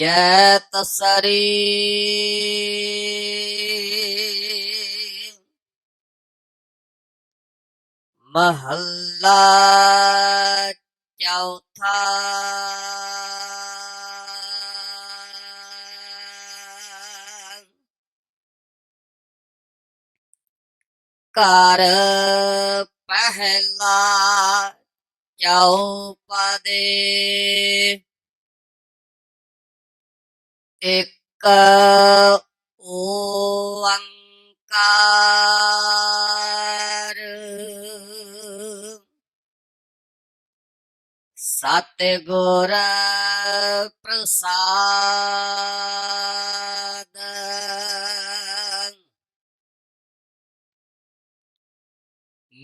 जत सरी महल्ला चौथा कर पहला चौपदे ਇੱਕ ਓੰਕਾਰ ਸਤਿਗੁਰ ਪ੍ਰਸਾਦ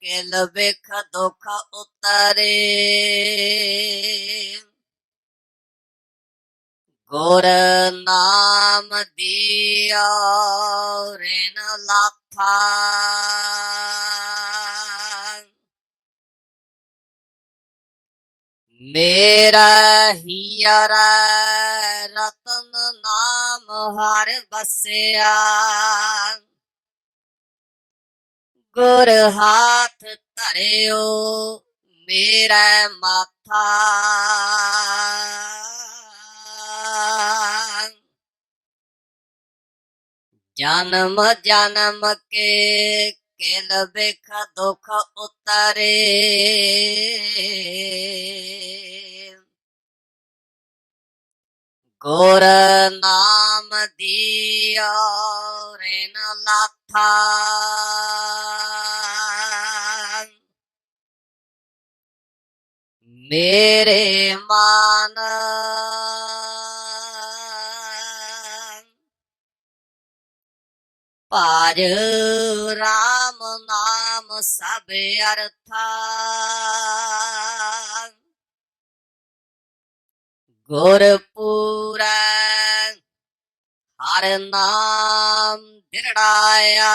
ਕਿਲ ਵਿਖ ਦੁੱਖ ਉਤਰੇ। ਗੁਰ ਨਾਮ ਦਿਓ ਰਿਨ ਲਾਥਾ। ਮੇਰਾ ਹੀਰ ਰਤਨ ਨਾਮ ਹਰ ਬਸਿਆ ਗੁਰ ਹਾਥ ਧਰਿਓ, ਮੇਰਾ ਮਾਥਾ। ਜਨਮ ਜਨਮ ਕੇ ਕਿਲ ਬਿਖ ਦੁਖ ਉਤਰੇ। ਗੁਰ ਨਾਮ ਦਿਓ ਰਿਨ ਲਾਥਾ। ਮੇਰੇ ਮਨ। ਭਾਜ ਰਾਮ ਨਾਮ ਸਭ ਅਰਥਾ। ਗੁਰਪੂਰੈ ਹਰ ਨਾਮ ਦਿਰੜਾਇਆ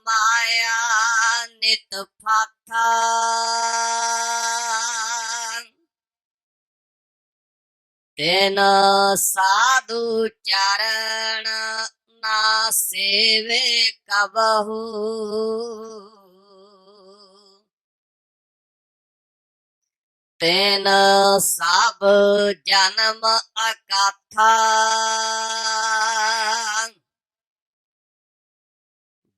ਮਾਇਆ ਤੈਨ ਸਾਧੂ ਚਰਨ ਨਾ ਸੇਵੇ ਕਬਹੂ। ਤੈਨ ਸਭ ਜਨਮ ਅਕਾਥਾ।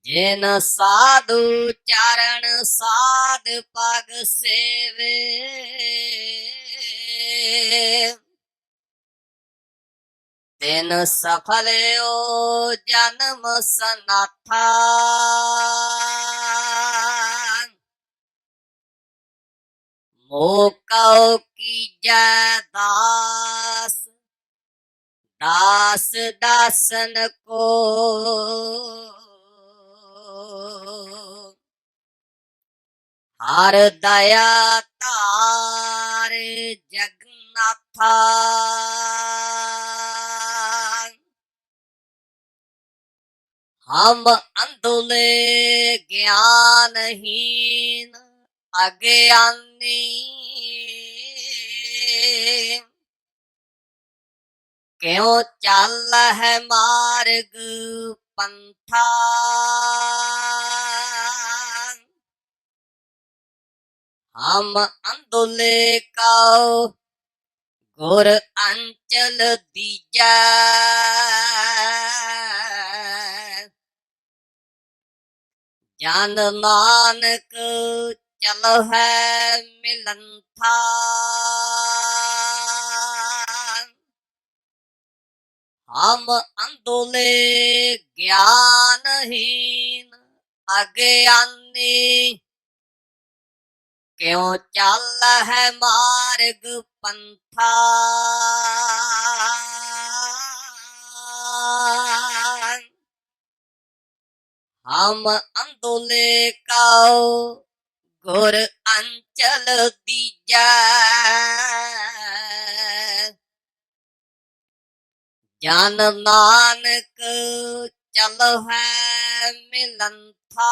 ਜਿਨ ਸਾਧੂ ਚਰਨ ਸਾਧ ਪਗ ਸੇਵੇ। ਤਿਨ ਸਫਲਿਓ ਜਨਮ ਸਨਾਥਾ। ਮੋਕਉ ਕੀਜੈ ਦਾਸ। ਦਾਸ ਦਾਸਨ ਕੋ ਹਰ ਦਇਆ ਧਾਰ ਜਗਨਾਥਾ ਹਮ ਅੰਧੁਲੇ ਗਿਆਨਹੀਨ ਅਗਿਆਨੀ। ਕਿਉ ਚੱਲ ਹੈ ਮਾਰਗ ਪੰਥਾ? ਹਮ ਅੰਧੁਲੇ ਕਉ ਗੁਰ ਅੰਚਲ ਦੀਜੈ। ਜਨ ਨਾਨਕ ਚਲ ਹੈ ਮਿਲੰਥਾ ਹਮ ਅੰਧੁਲੇ ਗਿਆਨਹੀਨ ਅਗਿਆਨੀ ਕਿਉ ਚੱਲ ਹੈ ਮਾਰਗ ਪੰਥਾ? ਹਮ ਅੰਦੋਲੇ ਕਉ, ਗੁਰ ਅੰਚਲ ਦੀਜੈ। ਜਨ ਨਾਨਕ ਚਲ ਹੈ ਮਿਲੰਥਾ